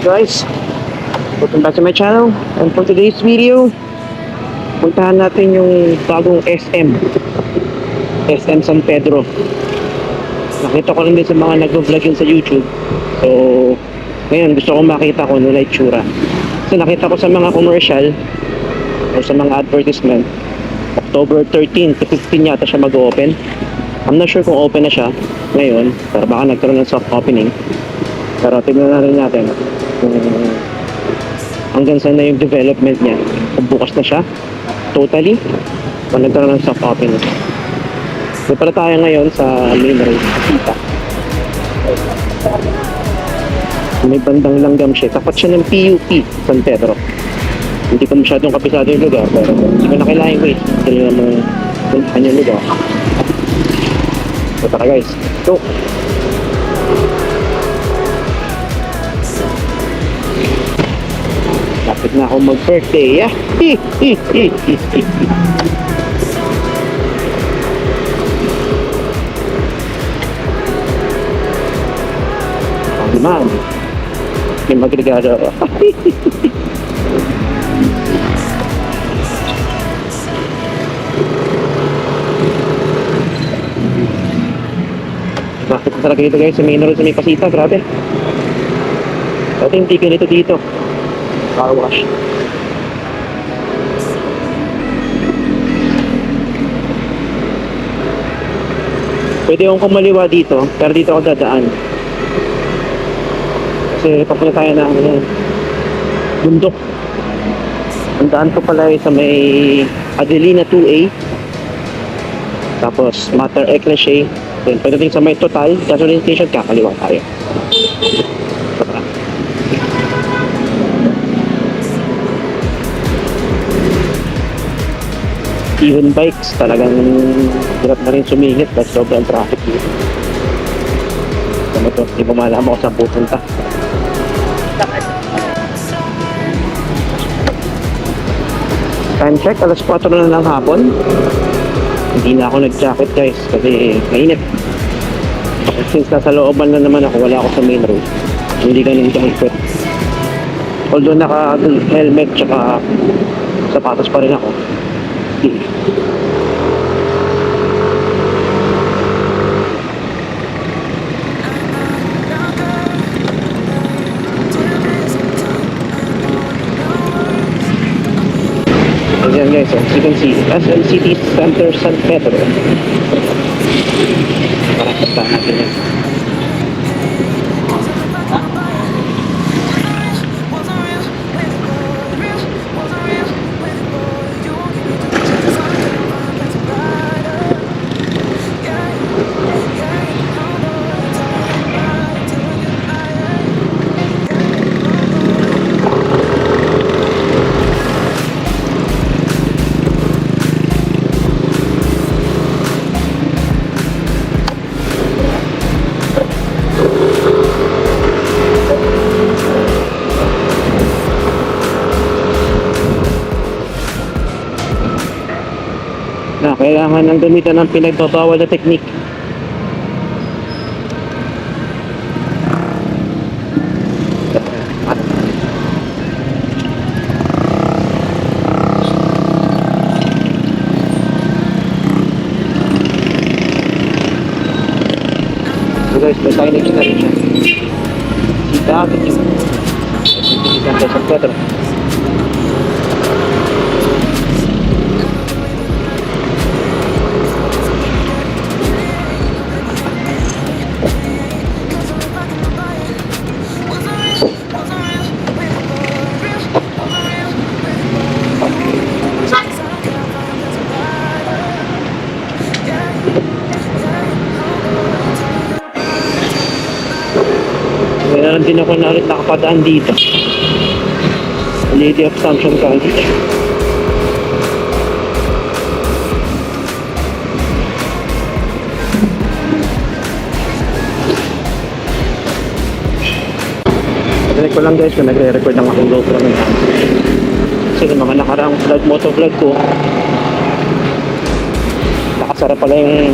guys, welcome back to my channel. And for today's video puntahan natin yung bagong SM SM San Pedro. Nakita ko lang din sa mga nag-vlog yun sa YouTube. So ngayon gusto ko makita kung ano na itsura. So nakita ko sa mga commercial o sa mga advertisement October 13 to 15 yata siya mag-open. I'm not sure kung open na siya ngayon pero baka nagkaroon ng soft opening. Pero tignan na rin natin kung hanggang saan na yung development niya. Kung bukas na siya, totally, kung nagkaroon ng soft opening. So pala tayo ngayon sa main road, Akita. May bandang langgam siya. Tapat siya ng PUP, San Pedro. Hindi ko masyadong kapisado yung lugar, pero hindi ko na kailangan wait. Hindi naman puntahan yung lugar. So tara guys, go! Lapit na ako mag-birthday, ah. Ako naman. May magregalo ako. Bakit na talaga dito guys sa main road sa may pasita, grabe. Dati hindi ganito dito. Car wash. Pwede akong kumaliwa dito, pero dito ako dadaan. Kasi papunta tayo ng ano, bundok. Ang daan ko pala sa may Adelina 2A. Tapos Mater Eclache. Then pagdating sa may Total, gasoline station, kakaliwa tayo. Even bikes talagang hirap na rin sumingit dahil sobrang traffic dito. Ano to, hindi ko malaman kung saan pupunta. Time check, alas 4 na ng hapon. Hindi na ako nag-jacket guys kasi mainit. Since nasa looban na naman ako, wala ako sa main road. Hindi ganun jacket. Although naka-helmet tsaka sapatos pa rin ako. Ayan guys, as you can see, SM City Center San Pedro. Para punta natin yan. kailangan ang gamitan ng pinagtatawal na technique guys, may tayo na kita rin siya. Kita akin yun. Kita sa 4. naman din ako na ulit nakapadaan dito. Lady of Samson College. Direct ko lang guys kung nagre-record ng aking GoPro ngayon. Kasi yung mga nakaraang vlog, motovlog ko, nakasara pala yung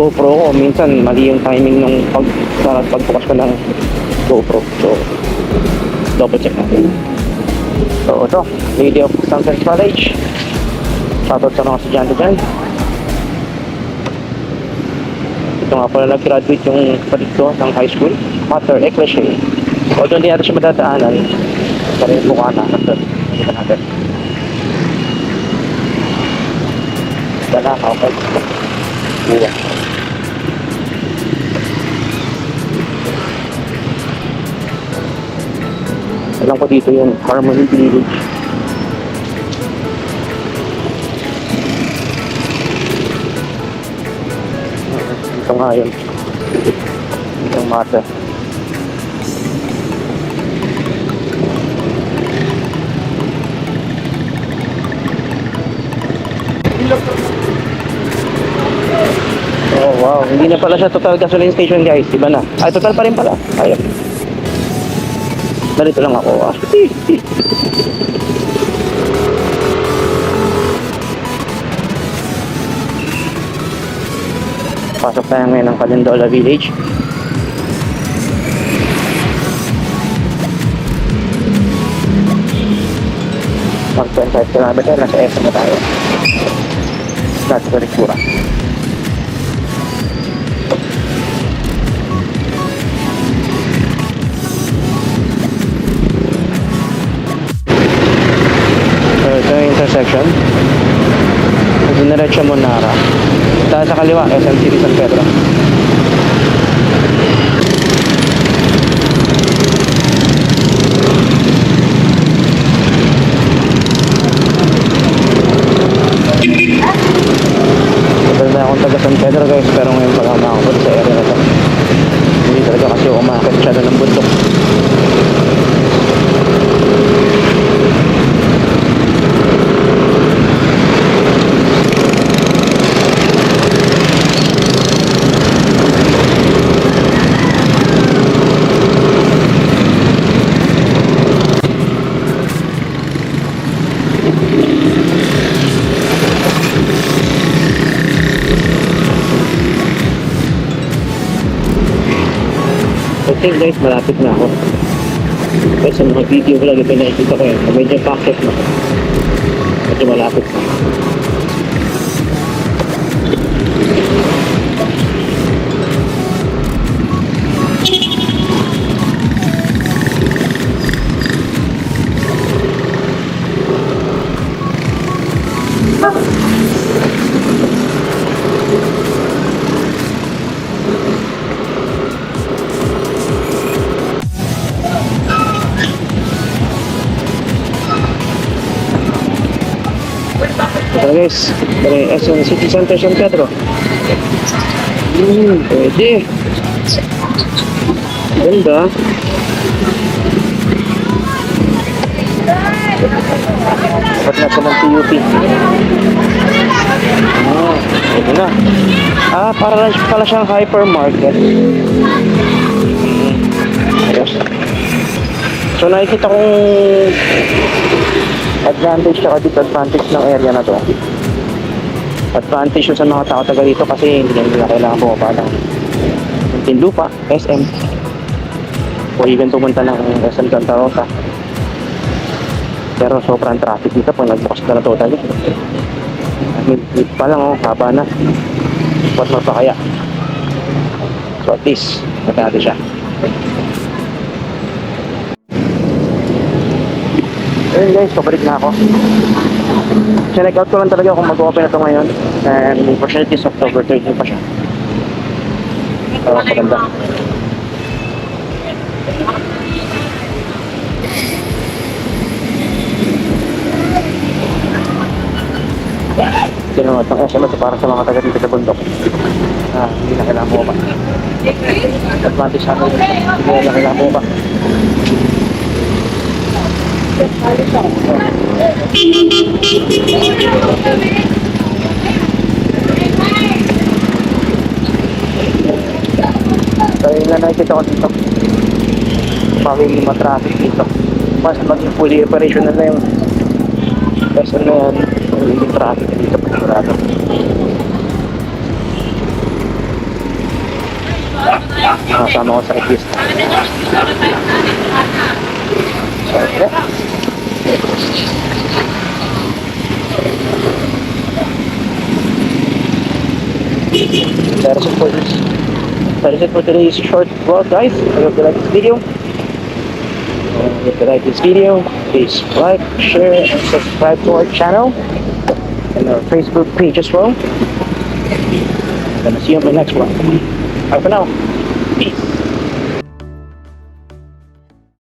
GoPro ko. Minsan mali yung timing ng pag, pagbukas ko ng GoPro. So, double check natin. So, ito. Lady of Sunset College. Shoutout sa mga estudyante dyan. Ito nga pala nag-graduate yung kapatid ko ng high school. Mater Ecclesia. Although hindi natin siya madadaanan, pero yung mukha na. Ito, natin. Wala ka, okay. Buwa. Alam ko dito yung Harmony Village. Ito nga yun. Itong mata. Oh wow, hindi na pala siya total gasoline station guys. Iba na. Ay, total pa rin pala. Ayun. Narito lang ako. Ah. Pasok tayo ngayon ng Calindola Village. Mag 25 km nasa SM na tayo. That's very Diniretso mo Nara. Dahil sa kaliwa, SM City San Pedro. Tagal na akong taga San Pedro guys, pero ngayon pala makakapag sa area na to. Hindi talaga kasi umakit siya ng bundok. Okay guys, malapit na ako. Kasi sa mga video vlog, ito nakikita ko yan. Medyo packet na. Medyo malapit na. Ito yung SM City Center San Pedro. Hmm, pwede. Ganda. Dapat na ng PUP. Ah, pwede na. Ah, para pala siyang hypermarket. Hmm, ayos. So nakikita kong advantage at disadvantage ng area na to. Advantage yun sa mga tao taga dito kasi hindi nila kailangan bumaba ng Tinlupa, SM. O even pumunta ng SM Santa Rosa. Pero sobrang traffic dito pag nagbukas na na totally. I mean, pa lang oh, haba na. Ba't mo pa kaya? So at least, natin siya. Ayun guys, pabalik na ako. Check out ko lang talaga kung mag-open na ito ngayon. And unfortunately, is October 13 pa siya. So, maganda. Sino itong SMS para sa mga taga dito sa bundok. Ah, hindi na kailangan mo ba? Advantage sa amin. Hindi na kailangan mo ba? Yun na nakikita ko dito. Magiging matraffic dito. Mas maging fully operational na yung lesson na yan. Magiging traffic dito pagkarado. Nakasama ko sa cyclist. That is it for this. That is it for today's short vlog, guys. I hope you like this video. And if you like this video, please like, share, and subscribe to our channel and our Facebook page as well. I'm gonna see you on the next one. Bye for now.